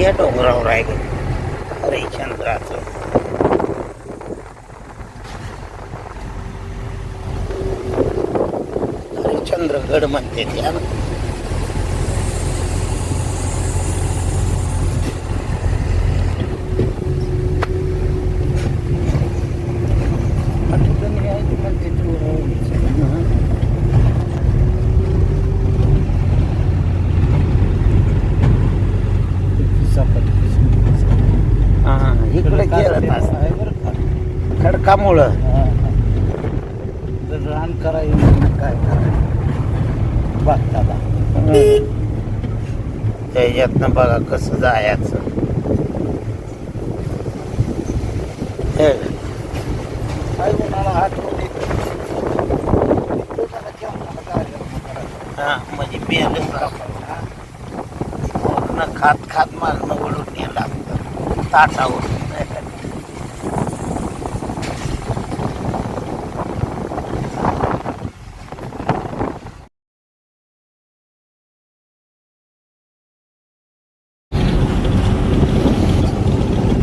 या डोंगरावर आहे ग. हरिश्चंद्राचं हरिश्चंद्रगड म्हणते त्या ना हा इकडे गेलं तास खडकामुळं रान करायचं काय करायचं? बघता त्याच्यातनं बघा कसं जायचं. हे, काय कोणाला हा म्हणजे बेलच खात खात मागणं वळून लागतं. ताटावर.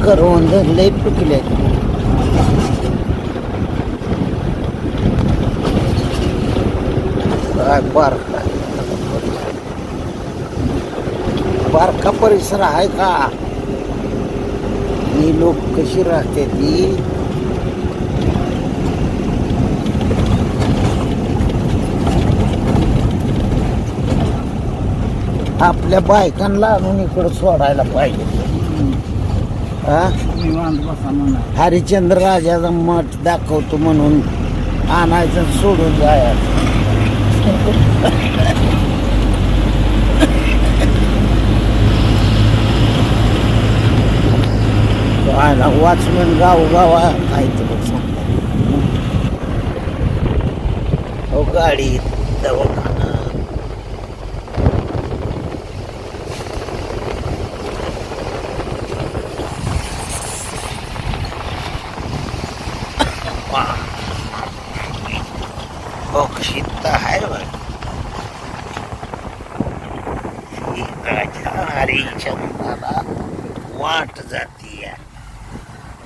करवंद लय पिकले. बारका. बारका परिसर आहे का? ही लोक कशी राहते ती? आपल्या बायकांना आणून इकडं सोडायला पाहिजे. हरिचंद्र राजाचा मठ दाखवतो म्हणून आणायचं सोडून जाया वाचमन गावोगाव आहे हो, गाडी दवाखाना. हो गाडी दवाखाना बक्षीत आहे बघ इकडच्या हरिचंद्राला वाट जाती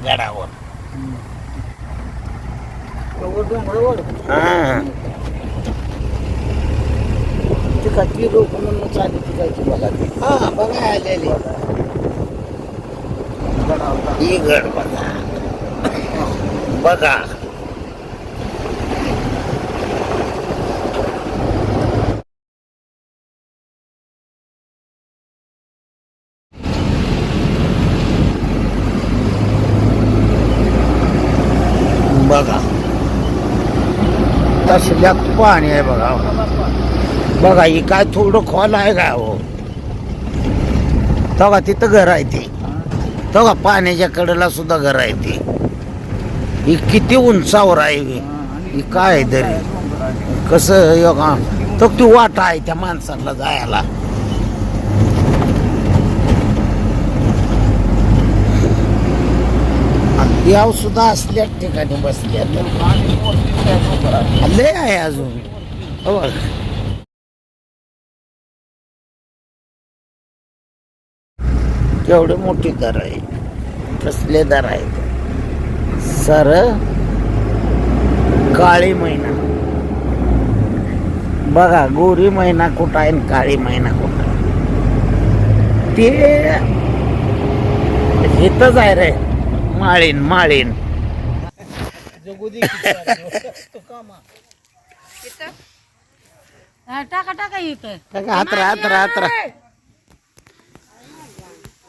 गडावर. हा. तिकडची लोक म्हणून चालली तिकडची बघा ती. हा बघा आलेली. ही गड बघा. बघा. तसल्यात पाणी आहे बघा. बघा ही काय थोडं खोल आहे का हो? तेव्हा तिथं घर आहे ते? तेव्हा पाण्याच्या कडेला सुद्धा घर आहे ते? ही किती उंचावर आहे ही? काय आहे तरी? कसं योगा तर ती वाटा आहे त्या माणसाला जायला. याव सुद्धा असल्याच ठिकाणी बसल्या लय आहे अजून. हो केवढे मोठी दर आहे. कसले दर आहेत? सर काळी महिना बघा गोरी महिना कुठं आहे काळी महिना कुठं आहे? ते हेतच आहे रे. माळीन माळीन. जगुदी टाका टाका इथं हातरा हातरा हातरा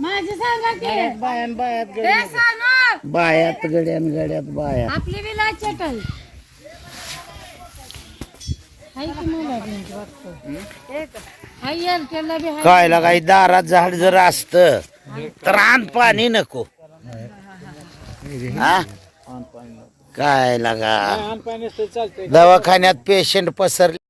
माझी सांगा की. बायान बायात हे सांगा बायात गड्यान गड्यात बाया आपली विला चटल. हाय की मला बी वाटतं? हाय एअरटेलला बी हाय. काय काही दारात झाड जर असत तर आण पाणी नको. हा? काय लागा? दवाखान्यात पेशंट पसरले.